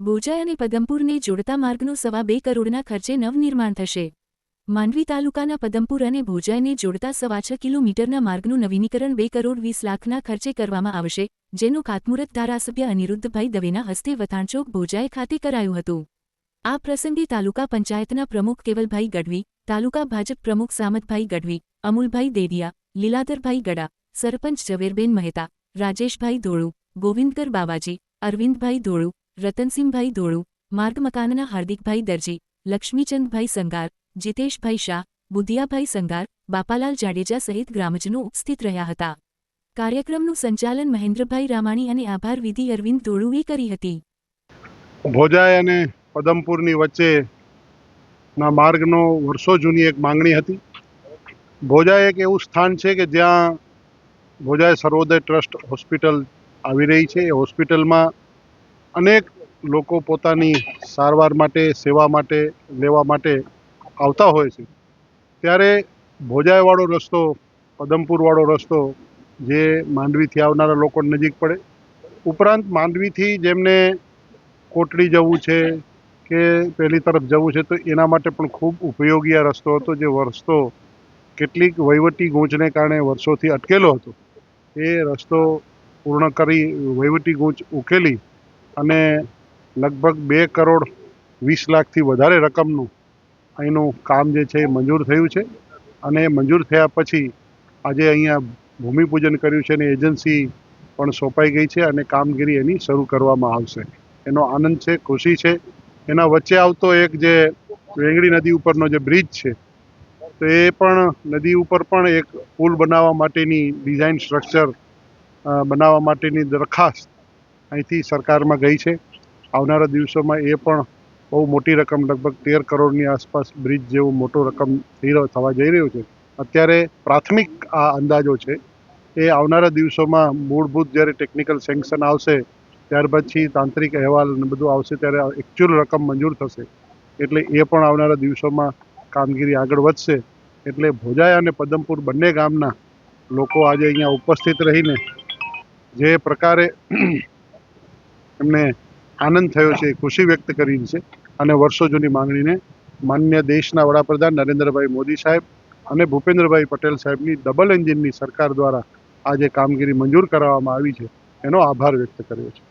બોજાઈ અને પદમપુરને જોડતા માર્ગનું સવા બે કરોડના ખર્ચે નવનિર્માણ થશે. માંડવી તાલુકાના પદમપુર અને ભોજાઈને જોડતા સવા છ કિલોમીટરના માર્ગનું નવીનીકરણ બે કરોડ વીસ લાખના ખર્ચે કરવામાં આવશે, જેનું ખાતમુહૂર્ત ધારાસભ્ય અનિરુદ્ધભાઈ દવેના હસ્તે વથાણચોક ભોજાઈ ખાતે કરાયું હતું. આ પ્રસંગે તાલુકા પંચાયતના પ્રમુખ કેવલભાઈ ગઢવી, તાલુકા ભાજપ પ્રમુખ સામતભાઈ ગઢવી, અમુલભાઈ દેડિયા, લીલાધરભાઈ ગડા, સરપંચ ઝવેરબેન મહેતા, રાજેશભાઈ ધોળુ, ગોવિંદકર બાવાજી, અરવિંદભાઈ ધોળુ રતનસિંહભાઈ ધોળુ, માર્ગ મકાનના હાર્દિકભાઈ દરજી, લક્ષ્મીચંદભાઈ સંગાર, જીતેશભાઈ શાહ, બુધિયાભાઈ સંગાર, બાપાલાલ જાડેજા સહિત ગ્રામજનો ઉપસ્થિત રહ્યા હતા. કાર્યક્રમનું સંચાલન મહેન્દ્રભાઈ રામાણી અને આભાર વિધિ અરવિંદ ધોળુએ કરી હતી. ભોજાય અને પદમપુરની વચ્ચેના માર્ગનો વર્ષો જૂની એક માંગણી હતી. ભોજા એક એવું સ્થાન છે કે જ્યાં ભોજા સર્વોદય ટ્રસ્ટ હોસ્પિટલ આવી રહી છે. એ હોસ્પિટલમાં અનેક લોકો પોતાની સારવાર માટે, સેવા માટે, લેવા માટે આવતા હોય છે. ત્યારે ભોજાઈવાળો રસ્તો, પદમપુરવાળો રસ્તો જે માંડવીથી આવનારા લોકો નજીક પડે. ઉપરાંત માંડવીથી જેમને કોટડી જવું છે કે પહેલી તરફ જવું છે, તો એના માટે પણ ખૂબ ઉપયોગી આ રસ્તો હતો, જે રસ્તો કેટલીક વહીવટી ગૂંચને કારણે વર્ષોથી અટકેલો હતો. એ રસ્તો પૂર્ણ કરી વહીવટી ગૂંચ ઉકેલી અને લગભગ બે કરોડ વીસ લાખથી વધારે રકમનું અહીંનું કામ જે છે એ મંજૂર થયું છે. અને એ મંજૂર થયા પછી આજે અહીંયા ભૂમિપૂજન કર્યું છે અને એજન્સી પણ સોંપાઈ ગઈ છે અને કામગીરી એની શરૂ કરવામાં આવશે. એનો આનંદ છે, ખુશી છે. એના વચ્ચે આવતો એક જે વેંગડી નદી ઉપરનો જે બ્રિજ છે, તો એ પણ નદી ઉપર પણ એક પુલ બનાવવા માટેની ડિઝાઇન સ્ટ્રક્ચર બનાવવા માટેની દરખાસ્ત અહીંથી સરકારમાં ગઈ છે. આવનારા દિવસોમાં એ પણ બહુ મોટી રકમ, લગભગ તેર કરોડની આસપાસ બ્રિજ જેવો મોટો રકમ થઈ રહ્યો, થવા જઈ રહ્યો છે. અત્યારે પ્રાથમિક આ અંદાજો છે એ આવનારા દિવસોમાં મૂળભૂત જ્યારે ટેકનિકલ સેન્કશન આવશે ત્યાર પછી તાંત્રિક અહેવાલ ને બધું આવશે, ત્યારે એકચ્યુઅલ રકમ મંજૂર થશે. એટલે એ પણ આવનારા દિવસોમાં કામગીરી આગળ વધશે. એટલે ભોજાય અને પદમપુર બંને ગામના લોકો આજે અહીંયા ઉપસ્થિત રહીને જે પ્રકારે એમને આનંદ થયો છે, ખુશી વ્યક્ત કરી છે અને વર્ષો જૂની માંગણીને માન્ય દેશના વડાપ્રધાન નરેન્દ્રભાઈ મોદી સાહેબ અને ભૂપેન્દ્રભાઈ પટેલ સાહેબની ડબલ એન્જિનની સરકાર દ્વારા આ જે કામગીરી મંજૂર કરાવવામાં આવી છે. એનો આભાર વ્યક્ત કર્યો છે.